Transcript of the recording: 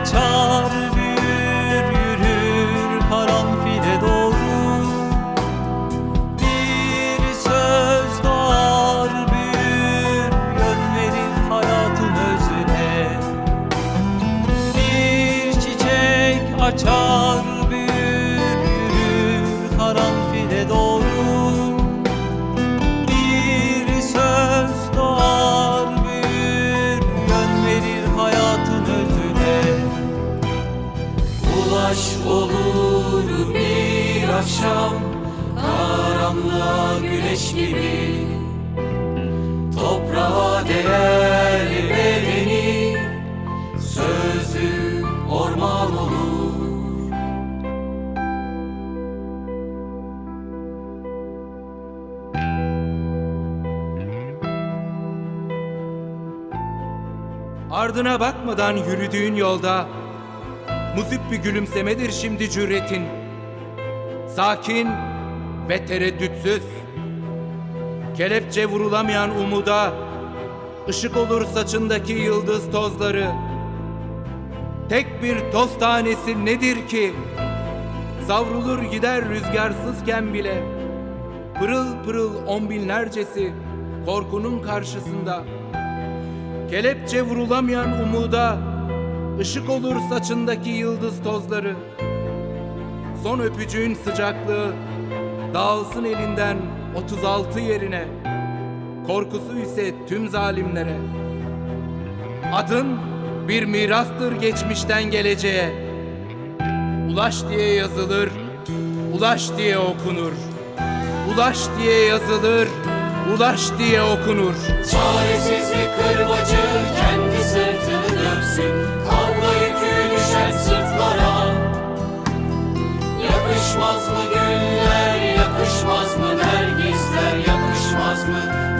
açar büyür yürür karanfile doğru. Bir söz doğar büyür yön verir hayatın özüne. Bir çiçek açar Ulaş olur bir akşam. Karanlığa güneş gibi. Toprağa değer bedeni Sözü orman olur. Ardına bakmadan yürüdüğün yolda Muzip bir gülümsemedir şimdi cüretin. Sakin ve tereddütsüz. Kelepçe vurulamayan umuda ışık olur saçındaki yıldız tozları. Tek bir toz tanesi nedir ki? Savrulur gider rüzgarsızken bile. Pırıl pırıl on binlercesi korkunun karşısında. Kelepçe vurulamayan umuda ışık olur saçındaki yıldız tozları. Son öpücüğün sıcaklığı dağılsın elinden 36 yerine. Korkusu ise tüm zalimlere. Adın bir mirastır geçmişten geleceğe. Ulaş diye yazılır, ulaş diye okunur. Ulaş diye yazılır, ulaş diye okunur. Çaresizlik kırbacı kendi sırtını Güller yakışmaz mı? Nergisler yakışmaz mı